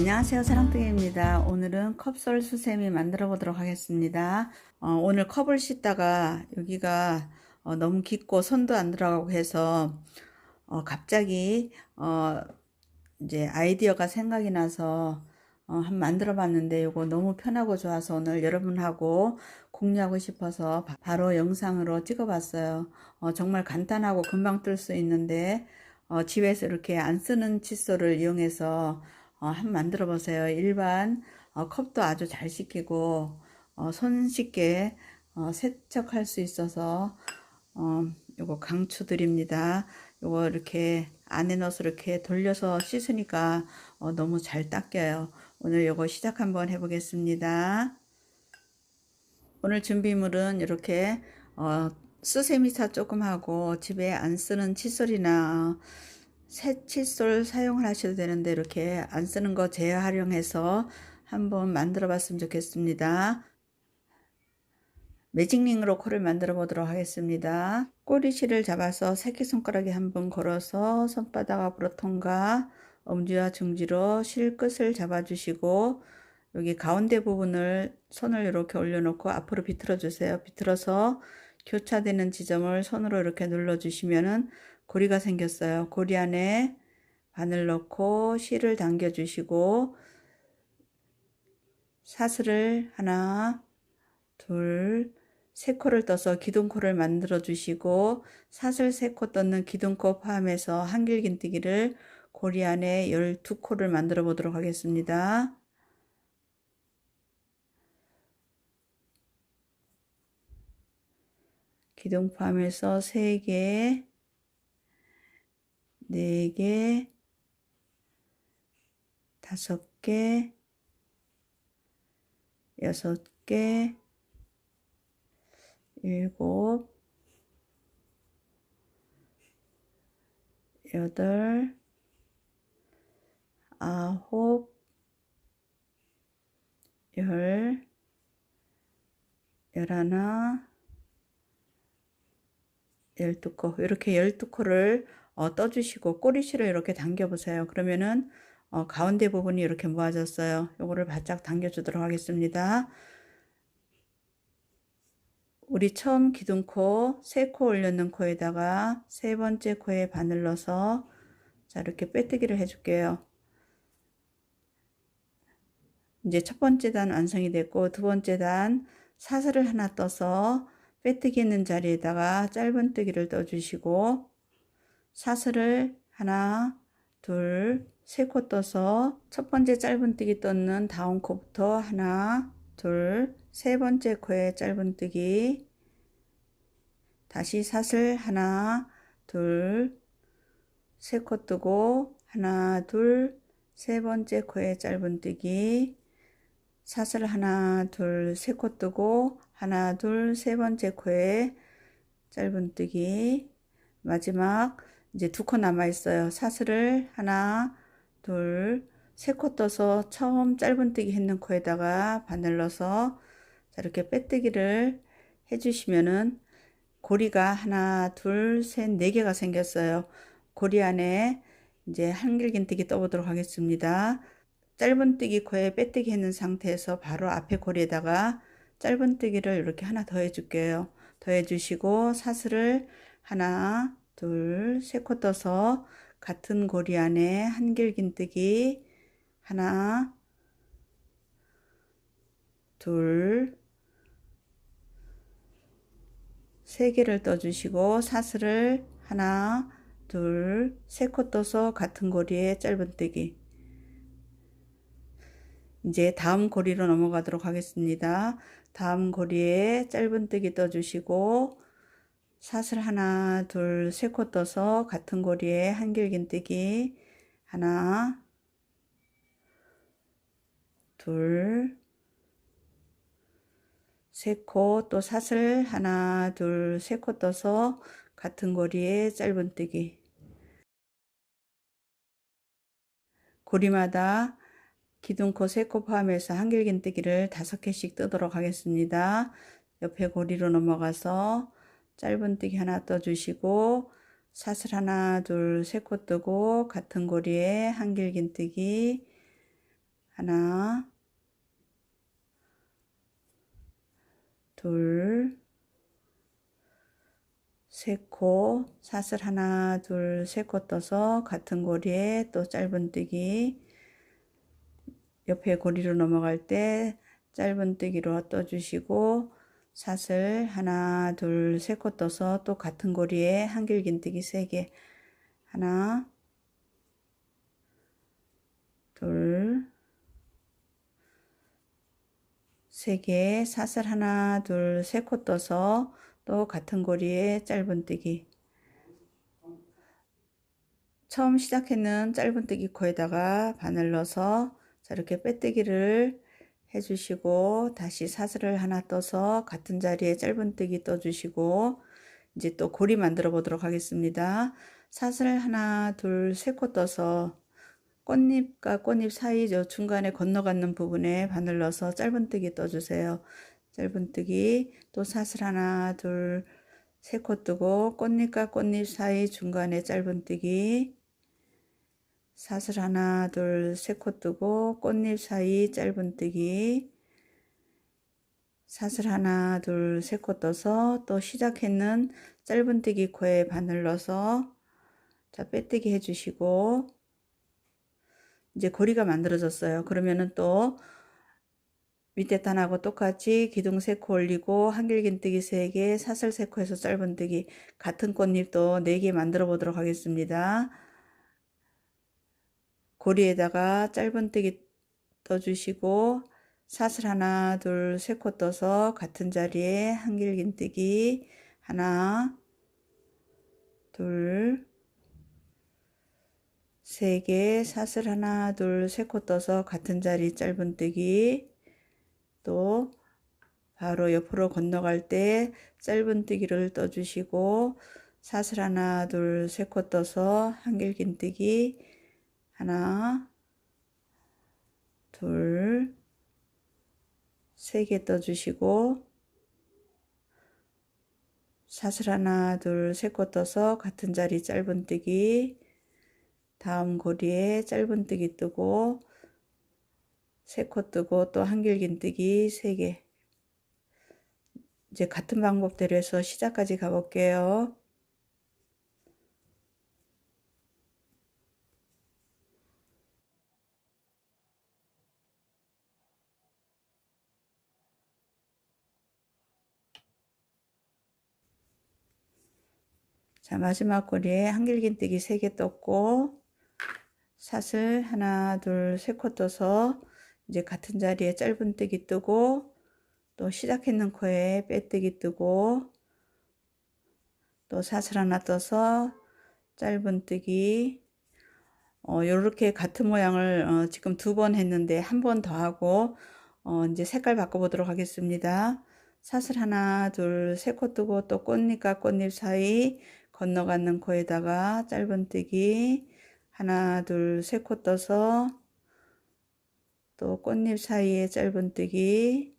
안녕하세요. 사랑둥이입니다. 오늘은 컵솔 수세미 만들어 보도록 하겠습니다. 어, 오늘 컵을 씻다가 여기가 어, 너무 깊고 손도 안 들어가고 해서 어, 갑자기 어, 이제 아이디어가 생각이 나서 어, 한번 만들어 봤는데 이거 너무 편하고 좋아서 오늘 여러분하고 공유하고 싶어서 바, 바로 영상으로 찍어 봤어요. 어, 정말 간단하고 금방 뜰 수 있는데 어, 집에서 이렇게 안 쓰는 칫솔을 이용해서 어, 한번 만들어 보세요. 일반 어, 컵도 아주 잘 씻기고 어, 손쉽게 어, 세척할 수 있어서 어, 요거 강추드립니다. 요거 이렇게 안에 넣어서 이렇게 돌려서 씻으니까 어, 너무 잘 닦여요. 오늘 요거 시작 한번 해보겠습니다. 오늘 준비물은 이렇게 어, 수세미차 조금 하고 집에 안 쓰는 칫솔이나 새 칫솔 사용을 하셔도 되는데 이렇게 안 쓰는 거 재활용해서 한번 만들어 봤으면 좋겠습니다. 매직링으로 코를 만들어 보도록 하겠습니다. 꼬리실을 잡아서 새끼손가락에 한번 걸어서 손바닥 앞으로 통과 엄지와 중지로 실 끝을 잡아주시고 여기 가운데 부분을 손을 이렇게 올려놓고 앞으로 비틀어 주세요. 비틀어서 교차되는 지점을 손으로 이렇게 눌러주시면은 고리가 생겼어요. 고리 안에 바늘 넣고 실을 당겨 주시고 사슬을 하나, 둘, 세 코를 떠서 기둥코를 만들어 주시고 사슬 세코 떠는 기둥코 포함해서 한길긴뜨기를 고리 안에 12코를 만들어 보도록 하겠습니다. 기둥 포함해서 3개, 4개, 5개, 6개, 7, 8, 아홉, 열, 열하나, 열두 코 이렇게 열두 코를 어, 떠주시고 꼬리실을 이렇게 당겨 보세요. 그러면은 어, 가운데 부분이 이렇게 모아졌어요. 요거를 바짝 당겨 주도록 하겠습니다. 우리 처음 기둥코 세코 올렸는 코에다가 세 번째 코에 바늘 넣어서 자 이렇게 빼뜨기를 해줄게요. 이제 첫 번째 단 완성이 됐고 두 번째 단 사슬을 하나 떠서 빼뜨기 있는 자리에다가 짧은뜨기를 떠주시고 사슬을 하나 둘 세 코 떠서 첫 번째 짧은뜨기 떠는 다음 코부터 하나 둘 세 번째 코에 짧은뜨기. 다시 사슬 하나 둘 세 코 뜨고 하나 둘 세 번째 코에 짧은뜨기. 사슬 하나 둘 세 코 뜨고 하나 둘 세 번째 코에 짧은뜨기 마지막 이제 두 코 남아 있어요. 사슬을 하나, 둘, 세 코 떠서 처음 짧은뜨기 했는 코에다가 바늘 넣어서 자, 이렇게 빼뜨기를 해주시면은 고리가 하나, 둘, 셋, 네 개가 생겼어요. 고리 안에 이제 한길긴뜨기 떠보도록 하겠습니다. 짧은뜨기 코에 빼뜨기 했는 상태에서 바로 앞에 고리에다가 짧은뜨기를 이렇게 하나 더 해줄게요. 더 해주시고 사슬을 하나, 둘, 세 코 떠서 같은 고리 안에 한길긴뜨기 하나, 둘, 세 개를 떠주시고 사슬을 하나, 둘, 세 코 떠서 같은 고리에 짧은뜨기 이제 다음 고리로 넘어가도록 하겠습니다. 다음 고리에 짧은뜨기 떠주시고 사슬 하나 둘 세 코 떠서 같은 고리에 한길긴뜨기 하나 둘 세 코 또 사슬 하나 둘 세 코 떠서 같은 고리에 짧은뜨기 고리마다 기둥코 세코 포함해서 한길긴뜨기를 다섯 개씩 뜨도록 하겠습니다. 옆에 고리로 넘어가서 짧은뜨기 하나 떠주시고 사슬 하나 둘 세 코 뜨고 같은 고리에 한길긴뜨기 하나, 둘, 세 코, 사슬 하나, 둘, 세 코 떠서 같은 고리에 또 짧은뜨기, 옆에 고리로 넘어갈 때 짧은뜨기로 떠주시고, 사슬 하나, 둘, 세 코 떠서 또 같은 고리에 한길긴뜨기 세 개, 하나, 둘, 세 개, 사슬 하나, 둘, 세 코 떠서 또 같은 고리에 짧은뜨기. 처음 시작했는 짧은뜨기 코에다가 바늘 넣어서 자, 이렇게 빼뜨기를 해주시고 다시 사슬을 하나 떠서 같은 자리에 짧은뜨기 떠주시고 이제 또 고리 만들어 보도록 하겠습니다. 사슬 하나, 둘, 세 코 떠서 꽃잎과 꽃잎 사이 저 중간에 건너가는 부분에 바늘 넣어서 짧은뜨기 떠주세요. 짧은뜨기 또 사슬 하나, 둘, 세 코 뜨고 꽃잎과 꽃잎 사이 중간에 짧은뜨기 사슬 하나, 둘, 세 코 뜨고 꽃잎 사이 짧은뜨기 사슬 하나, 둘, 세 코 떠서 또 시작했는 짧은뜨기 코에 바늘 넣어서 자 빼뜨기 해주시고 이제 고리가 만들어졌어요. 그러면은 또 밑에 단하고 똑같이 기둥 3코 올리고 한길긴뜨기 3개, 사슬 3코에서 짧은뜨기 같은 꽃잎도 4개 만들어 보도록 하겠습니다. 고리에다가 짧은뜨기 떠주시고 사슬 하나, 둘, 세 코 떠서 같은 자리에 한길긴뜨기 하나, 둘, 세 개, 사슬 하나, 둘, 세 코 떠서 같은 자리 짧은뜨기. 또 바로 옆으로 건너갈 때 짧은뜨기를 떠주시고 사슬 하나, 둘, 세 코 떠서 한길긴뜨기 하나, 둘, 세 개 떠주시고 사슬 하나, 둘, 세 코 떠서 같은 자리 짧은뜨기 다음 고리에 짧은뜨기 뜨고 세 코 뜨고 또 한길긴뜨기 세 개 이제 같은 방법대로 해서 시작까지 가볼게요. 자 마지막 고리에 한길긴뜨기 3개 떴고 사슬 하나 둘 세 코 떠서 이제 같은 자리에 짧은뜨기 뜨고 또 시작했는 코에 빼뜨기 뜨고 또 사슬 하나 떠서 짧은뜨기 어, 요렇게 같은 모양을 어, 지금 두 번 했는데 한 번 더 하고 어, 이제 색깔 바꿔보도록 하겠습니다. 사슬 하나 둘 세 코 뜨고 또 꽃잎과 꽃잎 사이 건너가는 코에다가 짧은뜨기 하나 둘 세 코 떠서 또 꽃잎 사이에 짧은뜨기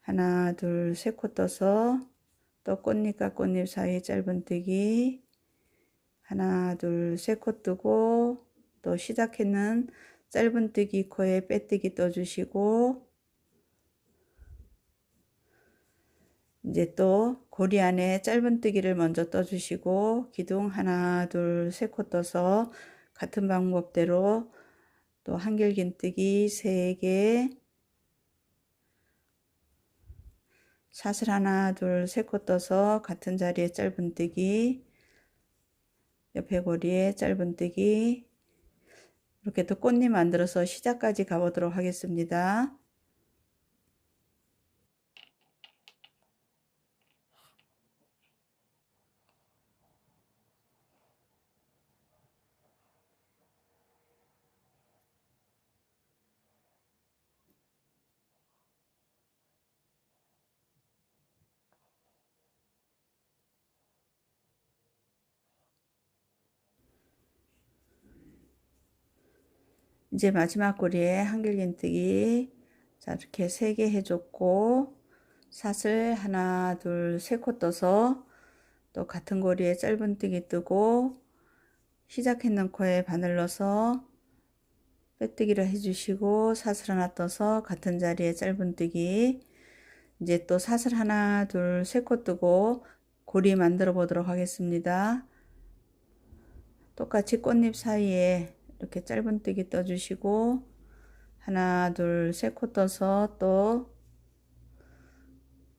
하나 둘 세 코 떠서 또 꽃잎과 꽃잎 사이에 짧은뜨기 하나 둘 세 코 뜨고 또 시작했는 짧은뜨기 코에 빼뜨기 떠주시고 이제 또 고리 안에 짧은뜨기를 먼저 떠주시고 기둥 하나 둘 세 코 떠서 같은 방법대로 또 한길긴뜨기 3개 사슬 하나 둘 세 코 떠서 같은 자리에 짧은뜨기 옆에 고리에 짧은뜨기 이렇게 또 꽃잎 만들어서 시작까지 가보도록 하겠습니다. 이제 마지막 고리에 한길긴뜨기 자 이렇게 세개 해줬고 사슬 하나 둘 세 코 떠서 또 같은 고리에 짧은뜨기 뜨고 시작했는 코에 바늘 넣어서 빼뜨기를 해주시고 사슬 하나 떠서 같은 자리에 짧은뜨기 이제 또 사슬 하나 둘 세 코 뜨고 고리 만들어 보도록 하겠습니다. 똑같이 꽃잎 사이에 이렇게 짧은뜨기 떠주시고 하나 둘 세 코 떠서 또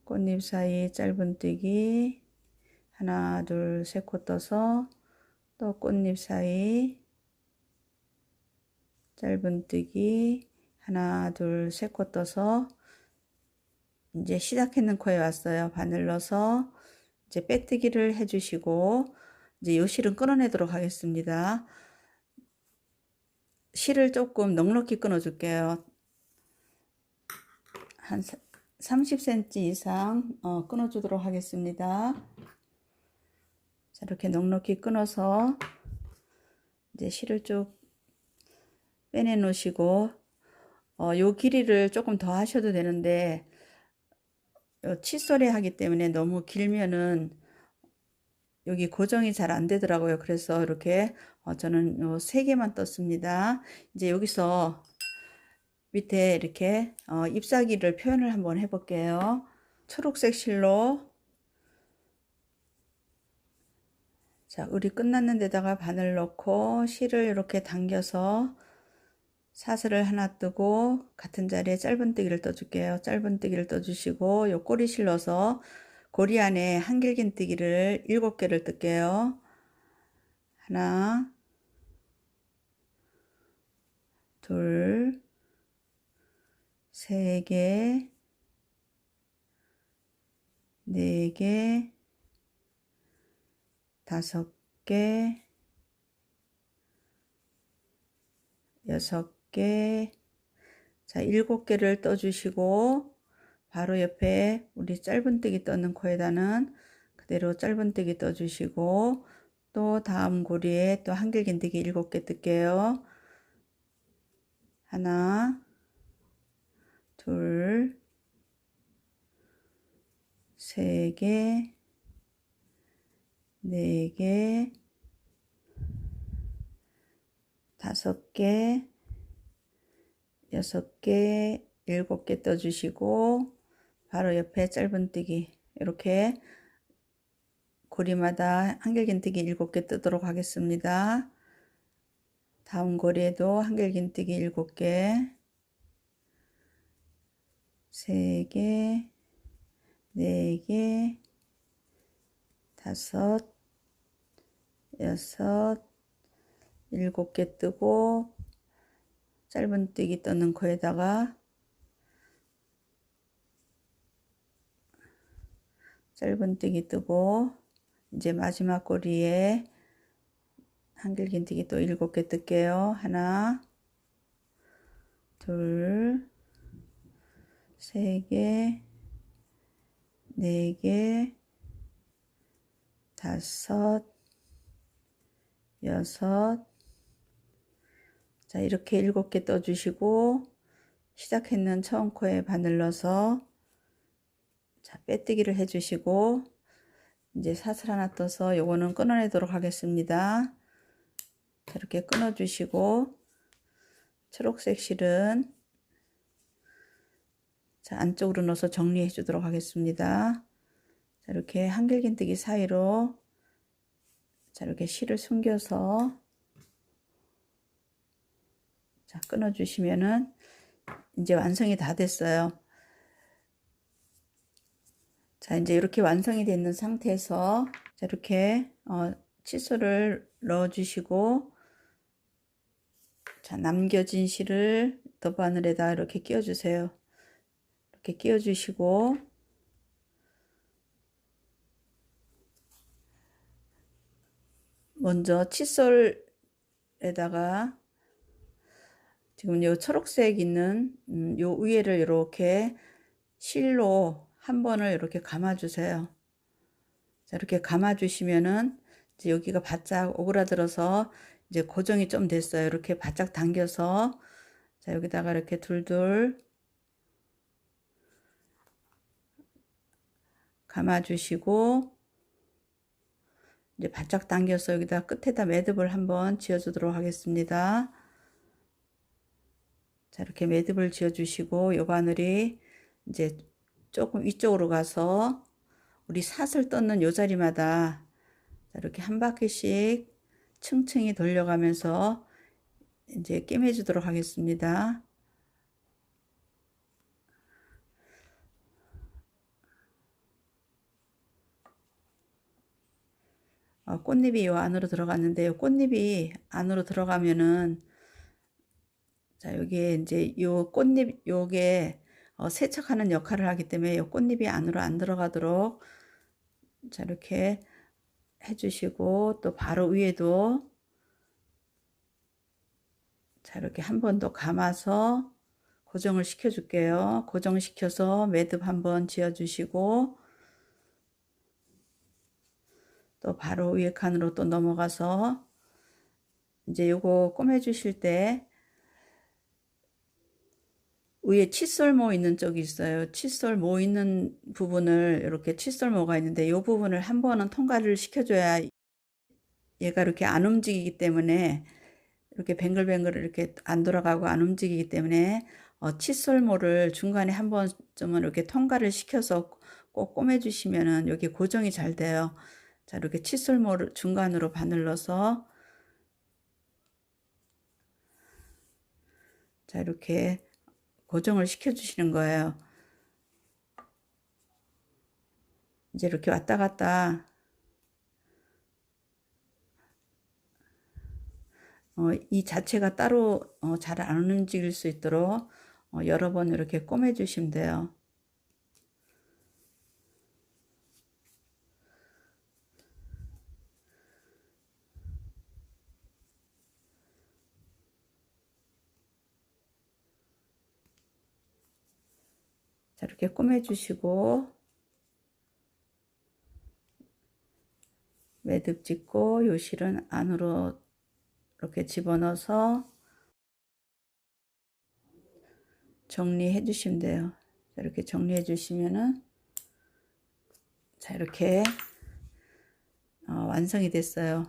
꽃잎 사이 짧은뜨기 하나 둘 세 코 떠서 또 꽃잎 사이 짧은뜨기 하나 둘 세 코 떠서 이제 시작했는 코에 왔어요. 바늘 넣어서 이제 빼뜨기를 해주시고 이제 요 실은 끊어내도록 하겠습니다. 실을 조금 넉넉히 끊어줄게요. 한 30cm 이상 어, 끊어주도록 하겠습니다. 자, 이렇게 넉넉히 끊어서 이제 실을 쭉 빼내 놓으시고 어, 요 길이를 조금 더 하셔도 되는데 요 칫솔에 하기 때문에 너무 길면은 여기 고정이 잘 안 되더라고요. 그래서 이렇게 어, 저는 요 세 개만 떴습니다. 이제 여기서 밑에 이렇게 어, 잎사귀를 표현을 한번 해볼게요. 초록색 실로 자, 을이 끝났는 데다가 바늘 넣고 실을 이렇게 당겨서 사슬을 하나 뜨고 같은 자리에 짧은뜨기를 떠줄게요. 짧은뜨기를 떠주시고 요 꼬리 실러서 고리 안에 한길긴뜨기를 일곱 개를 뜰게요. 하나 둘 세 개, 네 개, 다섯 개, 여섯 개, 자, 일곱 개를 떠주시고, 바로 옆에 우리 짧은뜨기 떠는 코에다는 그대로 짧은뜨기 떠주시고, 또 다음 고리에 또 한길긴뜨기 일곱 개 뜰게요. 하나, 둘, 세 개, 네 개, 다섯 개, 여섯 개, 일곱 개 떠주시고 바로 옆에 짧은뜨기 이렇게 고리마다 한길긴뜨기 일곱 개 뜨도록 하겠습니다. 다음 고리에도 한길긴뜨기 일곱 개, 세 개, 네 개, 다섯, 여섯, 일곱 개 뜨고 짧은뜨기 떠는 코에다가 짧은뜨기 뜨고 이제 마지막 꼬리에 한길긴뜨기 또 일곱 개 뜰게요. 하나, 둘, 세 개, 네 개, 다섯, 여섯, 자, 이렇게 일곱 개 떠주시고, 시작했는 처음 코에 바늘 넣어서, 자, 빼뜨기를 해주시고, 이제 사슬 하나 떠서 요거는 끊어내도록 하겠습니다. 자, 이렇게 끊어주시고, 초록색 실은, 자, 안쪽으로 넣어서 정리해 주도록 하겠습니다. 자, 이렇게 한길긴뜨기 사이로, 자, 이렇게 실을 숨겨서, 자, 끊어 주시면은 이제 완성이 다 됐어요. 자, 이제 이렇게 완성이 되는 상태에서 자, 이렇게 어, 칫솔을 넣어 주시고 자, 남겨진 실을 덧바늘에다 이렇게 끼워 주세요. 이렇게 끼워 주시고 먼저 칫솔에다가 지금 요 초록색 있는 음, 요 위에를 이렇게 실로 한 번을 이렇게 감아 주세요. 자, 이렇게 감아 주시면은 이제 여기가 바짝 오그라들어서 이제 고정이 좀 됐어요. 이렇게 바짝 당겨서 자, 여기다가 이렇게 둘둘 감아 주시고 이제 바짝 당겨서 여기다 끝에다 매듭을 한번 지어 주도록 하겠습니다. 자, 이렇게 매듭을 지어 주시고 요 바늘이 이제 조금 위쪽으로 가서 우리 사슬 떴는 요 자리마다 자, 이렇게 한 바퀴씩 층층이 돌려가면서 이제 꿰매 주도록 하겠습니다. 어, 꽃잎이 요 안으로 들어갔는데 요 꽃잎이 안으로 들어가면은 자 여기에 이제 요 꽃잎 요게 어, 세척하는 역할을 하기 때문에 요 꽃잎이 안으로 안 들어가도록 자 이렇게 해주시고 또 바로 위에도 자 이렇게 한 번 더 감아서 고정을 시켜 줄게요. 고정시켜서 매듭 한번 지어 주시고 또 바로 위에 칸으로 또 넘어가서 이제 요거 꼬매 주실 때 위에 칫솔모 있는 쪽이 있어요. 칫솔모 있는 부분을 이렇게 칫솔모가 있는데 이 부분을 한 번은 통과를 시켜줘야 얘가 이렇게 안 움직이기 때문에 이렇게 뱅글뱅글 이렇게 안 돌아가고 안 움직이기 때문에 어, 칫솔모를 중간에 한 번쯤은 이렇게 통과를 시켜서 꼭 꼬매 주시면은 여기 고정이 잘 돼요. 자 이렇게 칫솔모를 중간으로 바늘러서 자 이렇게 고정을 시켜 주시는 거예요. 이제 이렇게 왔다 갔다 어, 이 자체가 따로 어, 잘 안 움직일 수 있도록 어, 여러 번 이렇게 꼬매 주시면 돼요. 이렇게 꼬매주시고, 매듭 짓고, 요 실은 안으로 이렇게 집어넣어서 정리해 주시면 돼요. 자, 이렇게 정리해 주시면은, 자, 이렇게, 어, 완성이 됐어요.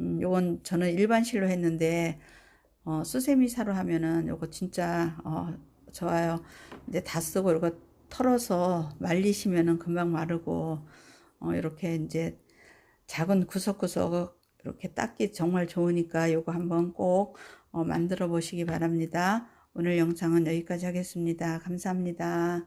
음, 요건 저는 일반 실로 했는데, 어, 수세미사로 하면은 요거 진짜, 어, 좋아요. 이제 다 쓰고 이거 털어서 말리시면은 금방 마르고 어 이렇게 이제 작은 구석구석 이렇게 닦기 정말 좋으니까 요거 한번 꼭 어 만들어 보시기 바랍니다. 오늘 영상은 여기까지 하겠습니다. 감사합니다.